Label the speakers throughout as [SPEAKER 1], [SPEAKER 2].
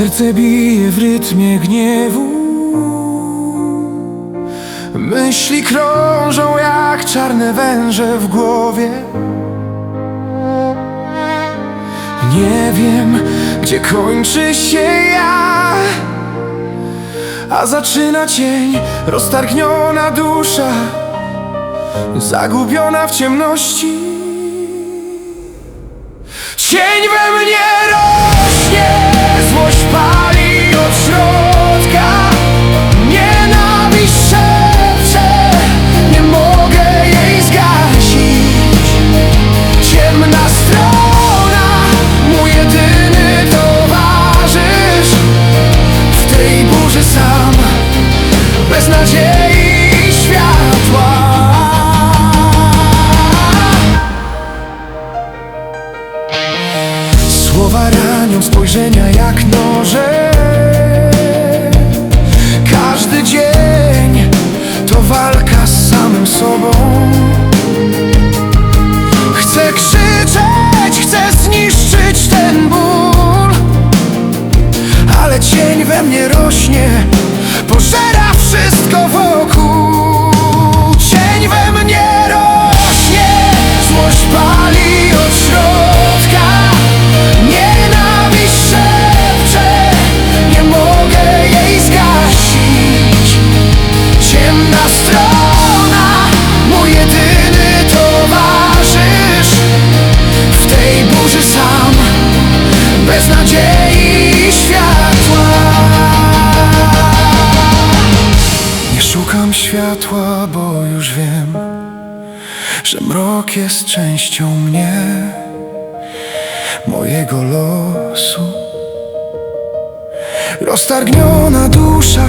[SPEAKER 1] serce bije w rytmie gniewu. Myśli krążą jak czarne węże w głowie. Nie wiem, gdzie kończy się ja. A zaczyna cień, roztargniona dusza Zagubiona w ciemności. Cień we mnie rośnie Złość pali jak noże. Każdy dzień to walka z samym sobą. Chcę krzyczeć, chcę zniszczyć ten ból Ale cień we mnie rośnie szukam światła, bo już wiem Że mrok jest częścią mnie Mojego losu. Roztargniona dusza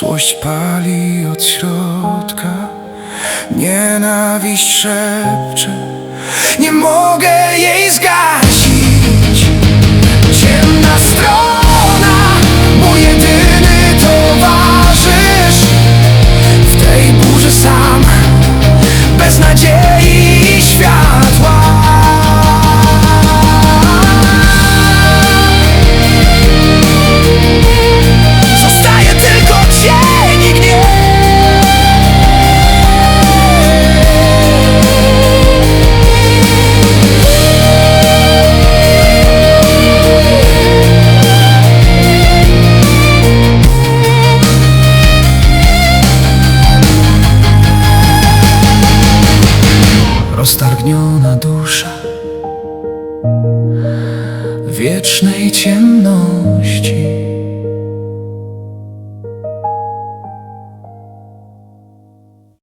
[SPEAKER 1] Złość pali od środka. Nienawiść szepcze. Nie mogę Roztargniona dusza wiecznej ciemności.